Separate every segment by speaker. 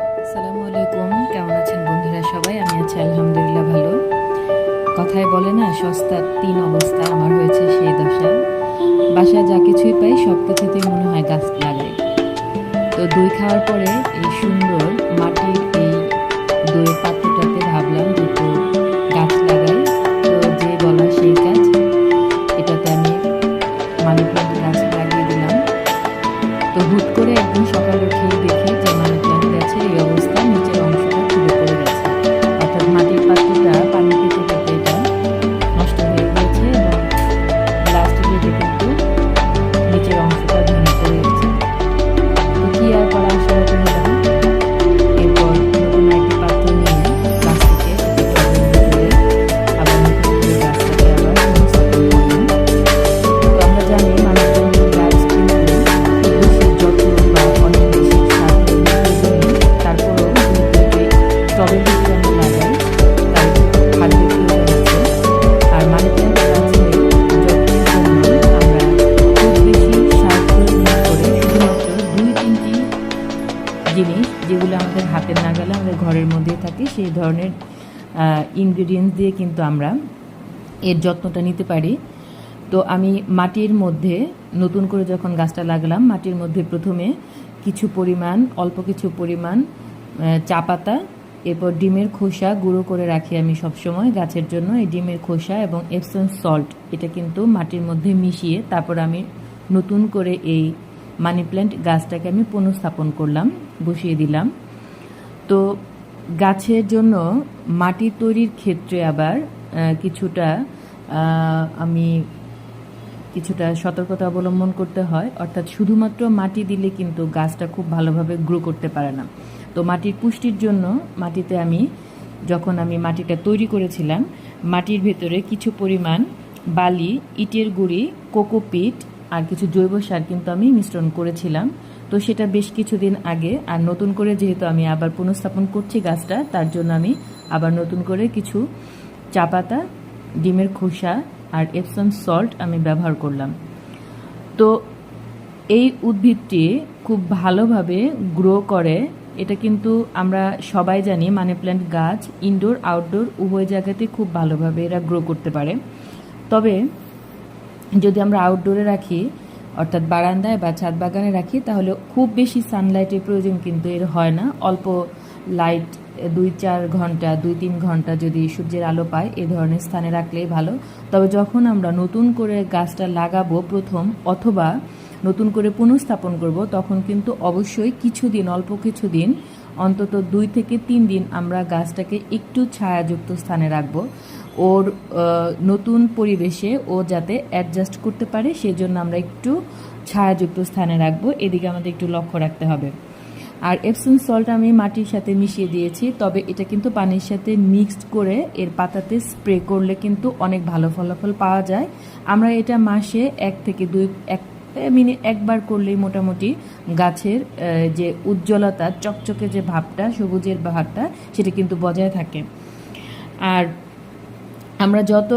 Speaker 1: আসসালামু আলাইকুম। কেমন আছেন বন্ধুরা সবাই? আমি আছি আলহামদুলিল্লাহ ভালো। কথায় বলে না সস্তার তিন অবস্থা আমার হয়েছে সেই দশা। বাসায় যা কিছুই পাই, সব কিছুতেই মনে হয় গাছ লাগাই। তো দই খাওয়ার পরে এই সুন্দর মাটির এই দইয়ের ঘরের মধ্যে থাকে, সেই ধরনের ইনগ্রিডিয়েন্টস দিয়ে কিন্তু আমরা এর যত্নটা নিতে পারি। তো আমি মাটির মধ্যে নতুন করে যখন গাছটা লাগালাম, মাটির মধ্যে প্রথমে কিছু পরিমাণ, অল্প কিছু পরিমাণ চা পাতা, এরপর ডিমের খোসা গুঁড়ো করে রাখি আমি সবসময় গাছের জন্য। এই ডিমের খোসা এবং এপসন সল্ট এটা কিন্তু মাটির মধ্যে মিশিয়ে তারপর আমি নতুন করে এই মানি প্ল্যান্ট গাছটাকে আমি পুনঃস্থাপন করলাম, বসিয়ে দিলাম। তো গাছের জন্য মাটি তৈরির ক্ষেত্রে আবার কিছুটা আমি কিছুটা সতর্কতা অবলম্বন করতে হয়। অর্থাৎ শুধুমাত্র মাটি দিলে কিন্তু গাছটা খুব ভালোভাবে গ্রো করতে পারে না। তো মাটির পুষ্টির জন্য মাটিতে আমি, যখন আমি মাটিটা তৈরি করেছিলাম, মাটির ভেতরে কিছু পরিমাণ বালি, ইটের গুঁড়ি, কোকোপিট আর কিছু জৈব সার কিন্তু আমি মিশ্রণ করেছিলাম। তো সেটা বেশ কিছুদিন আগে, আর নতুন করে যেহেতু আমি আবার পুনঃস্থাপন করছি গাছটা, তার জন্য আমি আবার নতুন করে কিছু চা পাতা, ডিমের খোসা আর এপসম সল্ট আমি ব্যবহার করলাম। তো এই উদ্ভিদটি খুব ভালোভাবে গ্রো করে। এটা কিন্তু আমরা সবাই জানি, মানি প্ল্যান্ট গাছ ইনডোর আউটডোর উভয় জায়গাতে খুব ভালোভাবে এরা গ্রো করতে পারে। তবে যদি আমরা আউটডোরে রাখি, অর্থাৎ বারান্দায় বা ছাদ বাগানে রাখি, তাহলে খুব বেশি সানলাইটের প্রয়োজন কিন্তু এর হয় না। অল্প লাইট দুই চার ঘণ্টা, দুই তিন ঘণ্টা যদি সূর্যের আলো পায়, এ ধরনের স্থানে রাখলেই ভালো। তবে যখন আমরা নতুন করে গাছটা লাগাবো প্রথম অথবা নতুন করে পুনঃস্থাপন করব, তখন কিন্তু অবশ্যই কিছুদিন, অল্প কিছুদিন, অন্তত দুই থেকে তিন দিন আমরা গাছটাকে একটু ছায়াযুক্ত স্থানে রাখব। ওর নতুন পরিবেশে ও যাতে অ্যাডজাস্ট করতে পারে, সেজন্য আমরা একটু ছায়াযুক্ত স্থানে রাখব। এদিকে আমাদের একটু লক্ষ্য রাখতে হবে। আর এপসন সল্ট আমি মাটির সাথে মিশিয়ে দিয়েছি, তবে এটা কিন্তু পানির সাথে মিক্সড করে এর পাতাতে স্প্রে করলে কিন্তু অনেক ভালো ফলাফল পাওয়া যায়। আমরা এটা মাসে এক থেকে দুই, এক মিনিট, একবার করলেই মোটামুটি গাছের যে উজ্জ্বলতা, চকচকে যে ভাবটা, সবুজের ভাবটা, সেটা কিন্তু বজায় থাকে। আর আমরা যত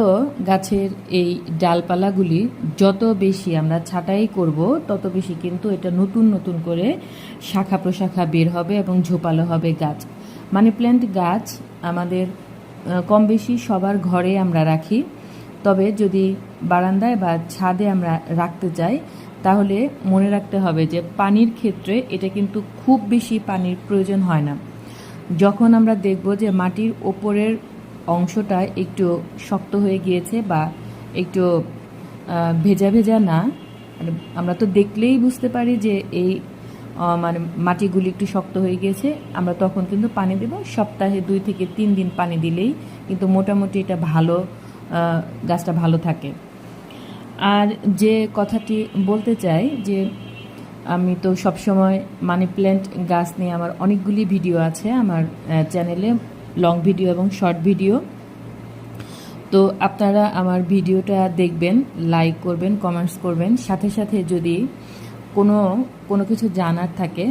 Speaker 1: গাছের এই ডালপালাগুলি যত বেশি আমরা ছাঁটাই করব, তত বেশি কিন্তু এটা নতুন নতুন করে শাখা প্রশাখা বের হবে এবং ঝোপালো হবে গাছ। মানি প্ল্যান্ট গাছ আমাদের কম বেশি সবার ঘরে আমরা রাখি। তবে যদি বারান্দায় বা ছাদে আমরা রাখতে চাই তাহলে মনে রাখতে হবে যে পানির ক্ষেত্রে এটা কিন্তু খুব বেশি পানির প্রয়োজন হয় না। যখন আমরা দেখব যে মাটির ওপরের অংশটা একটু শক্ত হয়ে গিয়েছে বা একটু ভেজা ভেজা না। মানে আমরা তো দেখলেই বুঝতে পারি যে এই মানে মাটিগুলি একটু শক্ত হয়ে গিয়েছে। আমরা তখন কিন্তু পানি দেব। সপ্তাহে দুই থেকে তিন দিন পানি দিলেই কিন্তু মোটামুটি এটা ভালো গাছটা ভালো থাকে। আর যে কথাটি বলতে চাই যে আমি তো সবসময় মানি প্ল্যান্ট গাছ নিয়ে আমার অনেকগুলি ভিডিও আছে আমার চ্যানেলে। লং ভিডিও এবং শর্ট ভিডিও তো আপনারা আমার ভিডিওটা দেখবেন লাইক করবেন কমেন্টস করবেন। সাথে সাথে যদি কোনো কোনো কিছু জানার থাকে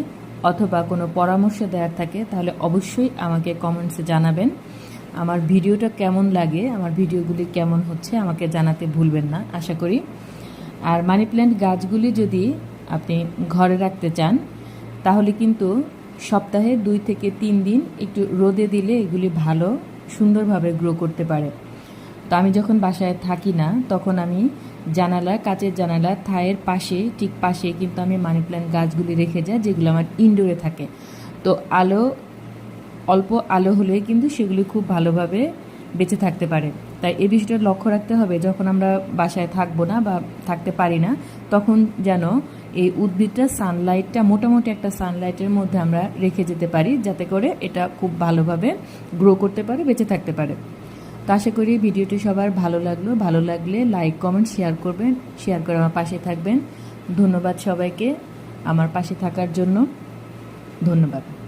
Speaker 1: অথবা কোনো পরামর্শ দেওয়ার থাকে, তাহলে অবশ্যই আমাকে কমেন্টসে জানাবেন। আমার ভিডিওটা কেমন লাগে, আমার ভিডিওগুলি কেমন হচ্ছে আমাকে জানাতে ভুলবেন না, আশা করি। আর মানি প্ল্যান্ট গাছগুলি যদি আপনি ঘরে রাখতে চান, তাহলে কিন্তু সপ্তাহে দুই থেকে তিন দিন একটু রোদে দিলে এগুলি ভালো, সুন্দরভাবে গ্রো করতে পারে। তো আমি যখন বাসায় থাকি না, তখন আমি জানালা, কাচের জানালা, থায়ের পাশে, ঠিক পাশে কিন্তু আমি মানি প্ল্যান্ট গাছগুলি রেখে যাই, যেগুলো আমার ইনডোরে থাকে। তো আলো, অল্প আলো হলে কিন্তু সেগুলি খুব ভালোভাবে বেঁচে থাকতে পারে। তাই এই বিষয়টা লক্ষ্য রাখতে হবে। যখন আমরা বাসায় থাকব না বা থাকতে পারি না, তখন যেন এই উদ্ভিদটা সানলাইটটা মোটামুটি একটা সানলাইটের মধ্যে আমরা রেখে যেতে পারি, যাতে করে এটা খুব ভালোভাবে গ্রো করতে পারে, বেঁচে থাকতে পারে। তো আশা করি ভিডিওটি সবার ভালো লাগল। ভালো লাগলে লাইক কমেন্ট শেয়ার করবেন। শেয়ার করে আমার পাশে থাকবেন। ধন্যবাদ সবাইকে আমার পাশে থাকার জন্য। ধন্যবাদ।